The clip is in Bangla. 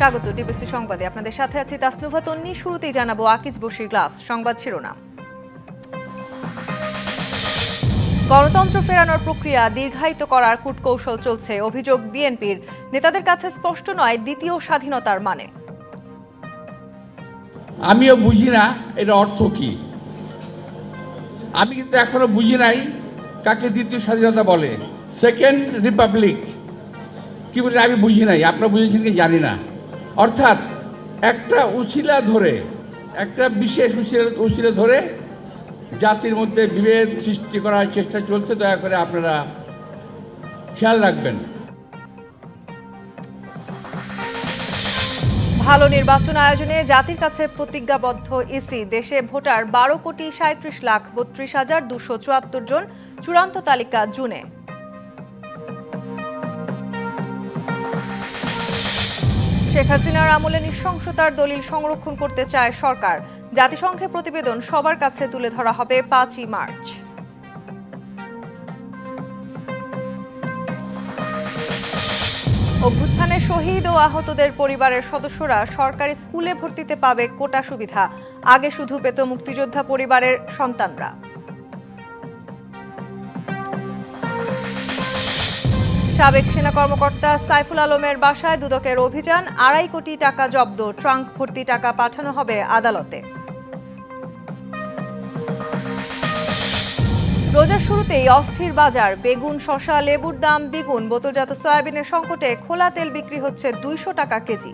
স্বাগত ডিবিসি সংবাদে। আপনাদের সাথে আছি তাসনুভা তন্নি। শুরুতেই জানাব আকিজ বসির গ্লাস সংবাদ শিরোনাম। গণতন্ত্র ফেরানোর প্রক্রিয়া দীর্ঘায়িত করার কূটকৌশল চলছে, অভিযোগ বিএনপির। নেতাদের কাছে স্পষ্ট নয় দ্বিতীয় স্বাধীনতার মানে। আমিও বুঝি না এর অর্থ কি। আমি কিন্তু এখনও বুঝি নাই কাকে দ্বিতীয় স্বাধীনতা বলে। Second republic. কি বলে আমি বুঝি নাই। আপনারা বুঝেছেন কি জানি না। অর্থাৎ একটা উশিলা ধরে, একটা বিশেষ উশিলা উশিলা ধরে জাতির মধ্যে বিভেদ সৃষ্টি করার চেষ্টা চলছে, দয়া করে আপনারা খেয়াল রাখবেন। ভালো নির্বাচন আয়োজনে জাতির কাছে প্রতিজ্ঞাবদ্ধ ইসি। দেশে ভোটার বারো কোটি সাঁত্রিশ লাখ বত্রিশ হাজার দুশো চুয়াত্তর জন, চূড়ান্ত তালিকা জুনে। শেখ হাসিনার আমলে নৃশংসতার দলিল সংরক্ষণ করতে চায় সরকার। জাতিসংঘের প্রতিবেদন সবার কাছে তুলে ধরা হবে পাঁচই মার্চ। অভ্যুত্থানে শহীদ ও আহতদের পরিবারের সদস্যরা সরকারি স্কুলে ভর্তিতে পাবে কোটা সুবিধা। আগে শুধু পেত মুক্তিযোদ্ধা পরিবারের সন্তানরা। সাবেক সেনা কর্মকর্তা সাইফুল আলমের বাসায় দুদকের অভিযান, আড়াই কোটি টাকা জব্দ, ট্রাঙ্ক ভর্তি টাকা পাঠানো হবে আদালতে। রোজার শুরুতেই অস্থির বাজার, বেগুন শশা লেবুর দাম দ্বিগুণ, বোতলজাত সয়াবিনের সংকটে খোলা তেল বিক্রি হচ্ছে দুইশো টাকা কেজি।